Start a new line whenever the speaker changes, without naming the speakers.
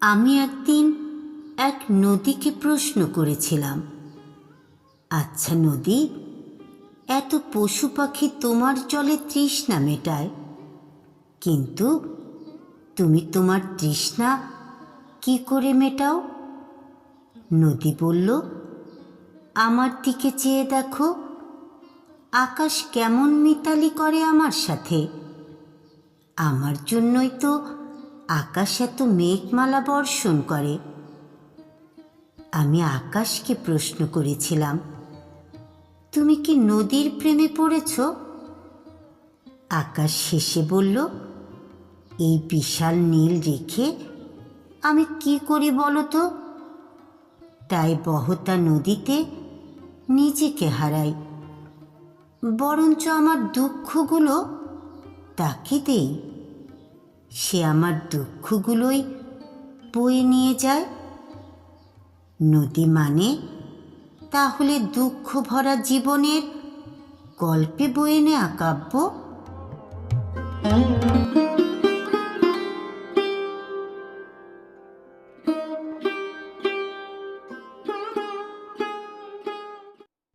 আমি একদিন এক নদীকে প্রশ্ন করেছিলাম আচ্ছা নদী, এত পশু পাখি তোমার জলে তৃষ্ণা মেটায়, কিন্তু তুমি তোমার তৃষ্ণা কি করে মেটাও? নদী বলল, আমার দিকে চেয়ে দেখো আকাশ কেমন মিতালি করে আমার সাথে? আমার জন্যই তো আকাশ এত মেঘমালা বর্ষণ করে। আমি আকাশকে প্রশ্ন করেছিলাম, তুমি কি নদীর প্রেমে পড়েছ? আকাশ শেষে বলল, এই বিশাল নীল রেখে আমি কি করি বলো তো? তাই বহতা নদীতে নিজেকে হারাই। বরঞ্চ আমার দুঃখগুলো তাকে দেই। সে আমার দুঃখগুলোই বয়ে নিয়ে যায়। নদী মানে তাহলে দুঃখ ভরা জীবনের গল্পে বয়ে নেওয়া কাব্য?